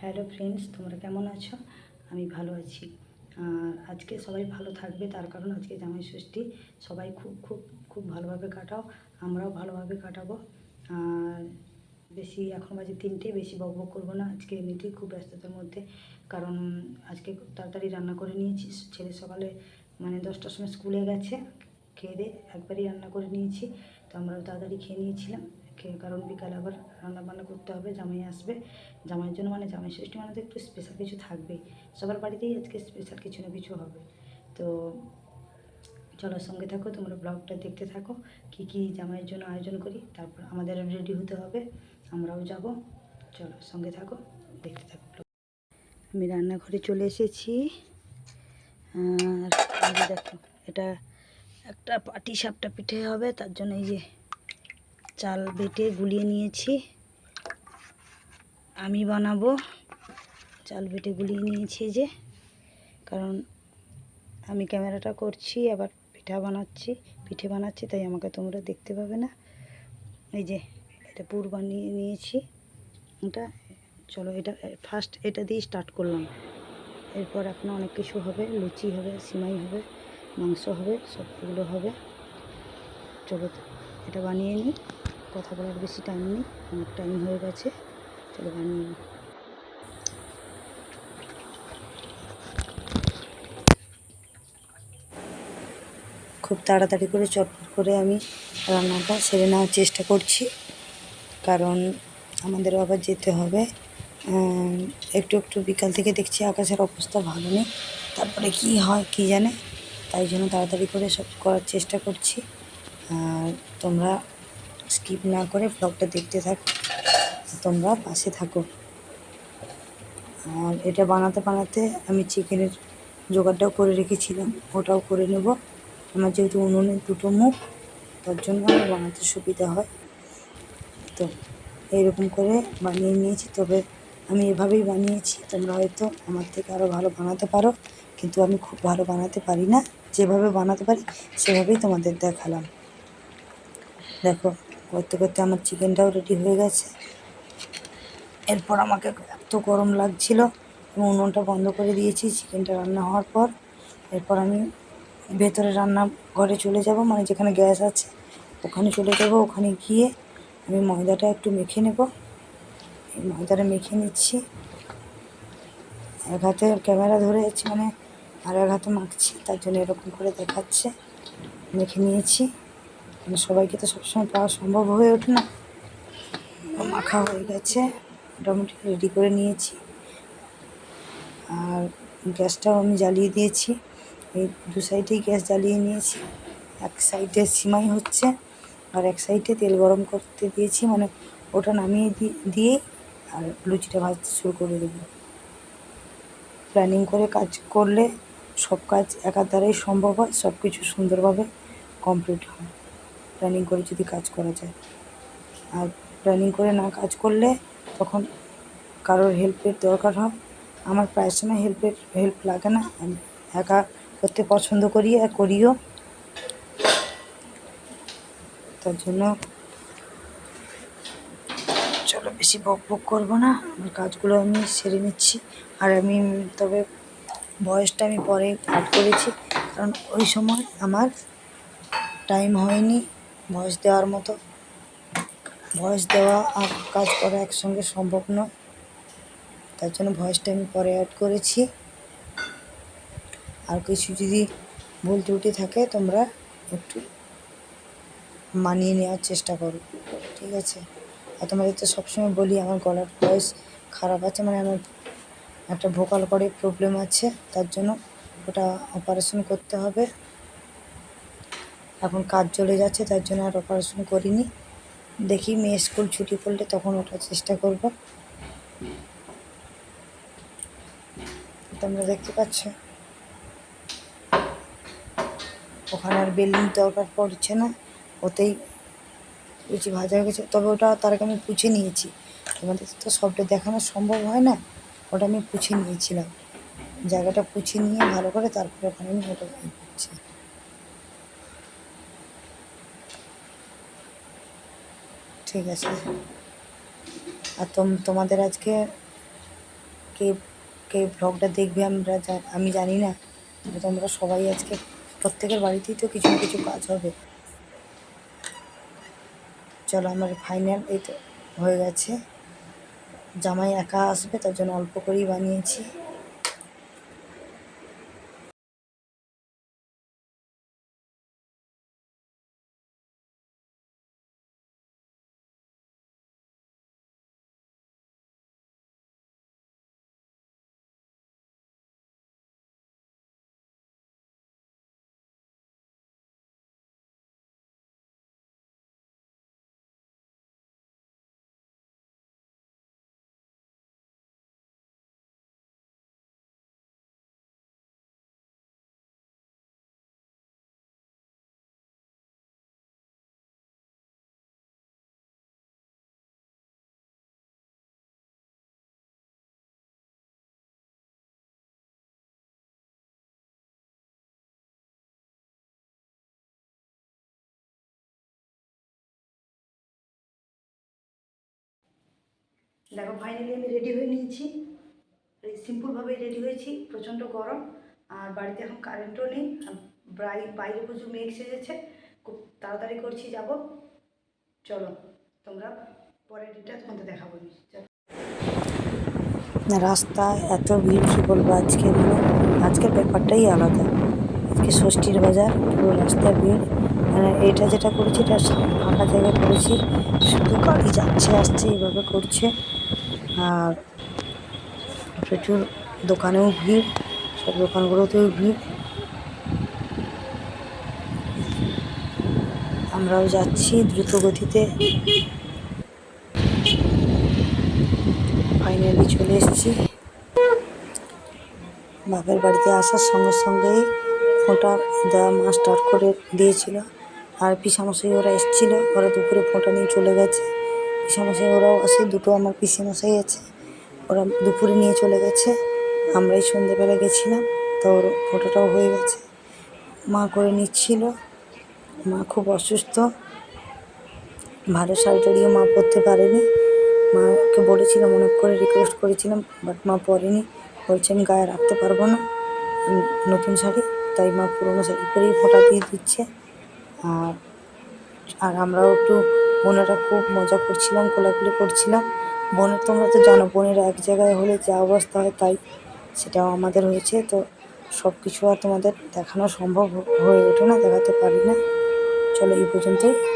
Hello friends, তোমরা কেমন আছো? আমি ভালো আছি। আর আজকে সবাই ভালো থাকবে, তার কারণ আজকে জামাই ষষ্ঠী। সবাই খুব খুব খুব ভালোভাবে কাটাও, আমরাও ভালোভাবে কাটাবো। আর বেশি, এখন বাজে তিনটে, বেশি বক বক করব না। আজকে এমনিতেই খুব ব্যস্ততার মধ্যে, কারণ আজকে তাড়াতাড়ি রান্না করে নিয়েছি। ছেলে সকালে মানে দশটার সময় স্কুলে গেছে, খেয়ে দিয়ে একবারই রান্না করে নিয়েছি। তো আমরাও তাড়াতাড়ি খেয়ে নিয়েছিলাম। কারণ বিকালে আবার রান্না বান্না করতে হবে, জামাই আসবে। জামাইয়ের জন্য মানে জামাই ষষ্ঠী মানে তো একটু স্পেশাল কিছু থাকবেই। সবার বাড়িতেই আজকে স্পেশাল কিছু না কিছু হবে। তো চলো সঙ্গে থাকো, তোমরা ব্লগটা দেখতে থাকো, কি কি জামাইয়ের জন্য আয়োজন করি, তারপর আমাদের রেডি হতে হবে, আমরাও যাব। চলো সঙ্গে থাকো, দেখতে থাকো। আমি রান্নাঘরে চলে এসেছি। আর দেখো, এটা একটা পাটি সাপটা পিঠে হবে, তার জন্য এই যে চাল বেটে গুলিয়ে নিয়েছি। আমি বানাবো। চাল বেটে গুলিয়ে নিয়েছি যে। কারণ আমি ক্যামেরাটা করছি, আবার পিঠা বানাচ্ছি। পিঠে বানাচ্ছি, তাই আমাকে তোমরা দেখতে পাবে না। এই যে, এটা পুর বানিয়ে নিয়েছি। এটা, চলো এটা ফার্স্ট এটা দিয়ে স্টার্ট করলাম। এরপর এখন অনেক কিছু হবে। লুচি হবে, সিমাই হবে, মাংস হবে, সবগুলো হবে। চলো, এটা বানিয়ে নিই। কথা বলার বেশি টাইম নেই অনেক টাইম হয়ে গেছে চলো নিই খুব তাড়াতাড়ি করে চটপট করে আমি রান্নাটা সেরে নেওয়ার চেষ্টা করছি, কারণ আমাদের আবার যেতে হবে। একটু একটু বিকাল থেকে দেখছি আকাশের অবস্থা ভালো নেই, তারপরে কি হয় কি জানে, তাই জন্য তাড়াতাড়ি করে সব করার চেষ্টা করছি। আর তোমরা স্কিপ না করে ব্লগটা দেখতে থাকো। তোমরা পাশে থাকো। আর এটা বানাতে বানাতে আমি চিকেনের জোগাড়টাও করে রেখেছিলাম, ওটাও করে নেব। আমার যেহেতু উনুনের দুটো মুখ, তার জন্য আমার বানাতে সুবিধা হয়। তো এইরকম করে বানিয়ে নিয়েছি। তবে আমি এভাবেই বানিয়েছি, তোমরা হয়তো আমার থেকে আরও ভালো বানাতে পারো। কিন্তু আমি খুব ভালো বানাতে পারি না। যেভাবে বানাতে পারি, সেভাবেই তোমাদের দেখালাম। দেখো করতে করতে আমার চিকেনটাও রেডি হয়ে গেছে। এরপর আমাকে এত গরম লাগছিল এবং উনুনটা বন্ধ করে দিয়েছি, চিকেনটা রান্না হওয়ার পর। এরপর আমি ভেতরে রান্না ঘরে চলে যাব মানে যেখানে গ্যাস আছে, ওখানে চলে যাব। ওখানে গিয়ে আমি ময়দাটা একটু মেখে নেব। এই ময়দাটা মেখে নিচ্ছি। এক হাতে ক্যামেরা ধরে আছি মানে আর এক হাতে মাখছি, তার জন্য এরকম করে দেখাচ্ছে। মেখে নিয়েছি। মানে সবাইকে তো সবসময় পাওয়া সম্ভব হয়ে ওঠে না। মাখা হয়ে গেছে, মোটামুটি রেডি করে নিয়েছি। আর গ্যাসটাও আমি জ্বালিয়ে দিয়েছি। এই দু সাইডেই গ্যাস জ্বালিয়ে নিয়েছি। এক সাইডে সিমাই হচ্ছে আর এক সাইডে তেল গরম করতে দিয়েছি। মানে ওটা নামিয়ে দিয়ে আর লুচিটা ভাজতে শুরু করে দেবো। প্ল্যানিং করে কাজ করলে সব কাজ একার দ্বারাই সম্ভব হয় সব কিছু সুন্দরভাবে কমপ্লিট হয়। প্ল্যানিং করে যদি কাজ করা যায়। আর প্ল্যানিং করে না কাজ করলে তখন কারোর হেল্পের দরকার হয়। আমার প্রায় সময় হেল্পের হেল্প লাগে না। আমি একা করতে পছন্দ করি আর করিও। তার জন্য চলো বেশি বক বক করব না। আমার কাজগুলো আমি সেরে নিচ্ছি। আর আমি তবে বয়সটা আমি পরে অ্যাড করেছি। কারণ ওই সময় আমার টাইম হয়নি। ভয়েস দেওয়ার মতো। ভয়েস দেওয়া আর কাজ করা একসঙ্গে সম্ভব নয় তার জন্য ভয়েসটা আমি পরে অ্যাড করেছি। আর কিছু যদি ভুল ত্রুটি থাকে, তোমরা একটু মানিয়ে নেওয়ার চেষ্টা করো, ঠিক আছে? আর তোমাদের তো সবসময় বলি, আমার গলার ভয়েস খারাপ আছে মানে আমার একটা ভোকাল করে প্রবলেম আছে, তার জন্য ওটা অপারেশন করতে হবে। এখন কাজ চলে যাচ্ছে, তার জন্য আর অপারেশন করিনি। দেখি মেয়ে স্কুল ছুটি পড়লে তখন ওটা চেষ্টা করব। তোমরা দেখতে পাচ্ছ? ওখানে আর বেলুন দরকার পড়ছে না, ওতেই লুচি ভাজা হয়ে গেছে। তবে ওটা তার আগে আমি পুছে নিয়েছি। তোমাদের তো সবটা দেখানো সম্ভব হয় না, ওটা আমি পুছে নিয়েছিলাম। জায়গাটা পুছে নিয়ে ভালো করে তারপরে ওখানে আমি ওটা করছি ঠিক আছে। আর তোম, তোমাদের আজকে কে কে ব্লগটা দেখবে আমরা আমি জানি না। তবে তোমরা সবাই আজকে প্রত্যেকের বাড়িতেই তো কিছু না কিছু কাজ হবে। চলো আমার ফাইনাল এই তো হয়ে গেছে। জামাই একা আসবে, তার জন্য অল্প করেই বানিয়েছি। দেখো ফাইনালি আমি রেডি হয়ে নিয়েছি। সিম্পলভাবেই রেডি হয়েছি, প্রচণ্ড গরম। আর বাড়িতে এখন কারেন্টও নেই। বাইরে প্রচুর মেঘ সেজেছে। খুব তাড়াতাড়ি করছি, যাব। চলো, তোমরা পরের দিনটা তোমাদের দেখাবো। রাস্তায় এত ভিড় কী বলব আজকে? আজকের ব্যাপারটাই আলাদা। আজকে ষষ্ঠীর বাজার, পুরো রাস্তায় ভিড়। মানে এটা যেটা করেছি, এটা ফাঁকা জায়গায় করেছি শুধু গাড়ি যাচ্ছে, আসছে এইভাবে করছে। আর প্রচুর দোকানেও ভিড়, সব দোকানগুলোতেও ভিড়। আমরাও যাচ্ছি দ্রুত গতিতে ফাইনালি চলে এসেছি। বাপের বাড়িতে আসার সঙ্গে সঙ্গেই ফোঁটা দেওয়া মা স্টার্ট করে দিয়েছিল। আর পিসামশাই ওরা এসেছিল। ওরা দুপুরে ফোঁটা নিয়ে চলে গেছে। পিসামশাই ওরাও আসে, দুটো আমার পিসিমশাই আছে। ওরা দুপুরে নিয়ে চলে গেছে। আমরাই সন্ধেবেলা গেছিলাম, তো ওর ফোঁটাটাও হয়ে গেছে। মা করে নিচ্ছিল। মা খুব অসুস্থ। ভালো শাড়ি টাড়িও মা পরতে পারেনি। মাকে বলেছিলাম, অনেক করে রিকোয়েস্ট করেছিলাম বাট মা পরেনি। বলছে, আমি গায়ে রাখতে পারব না। নতুন শাড়ি। তাই মা পুরোনো শাড়ি পরেই ফোঁটা দিয়ে দিচ্ছে। আর আর আমরাও একটু বোনেরা খুব মজা করছিলাম, কোলাকুলি করছিলাম। বোনের তোমরা তো জানো, বোনেরা এক জায়গায় হলে যা অবস্থা হয় তাই সেটাও আমাদের হয়েছে। তো সব কিছু আর তোমাদের দেখানো সম্ভব হয়ে ওঠে না, দেখাতে পারি না। চলো এই পর্যন্তই।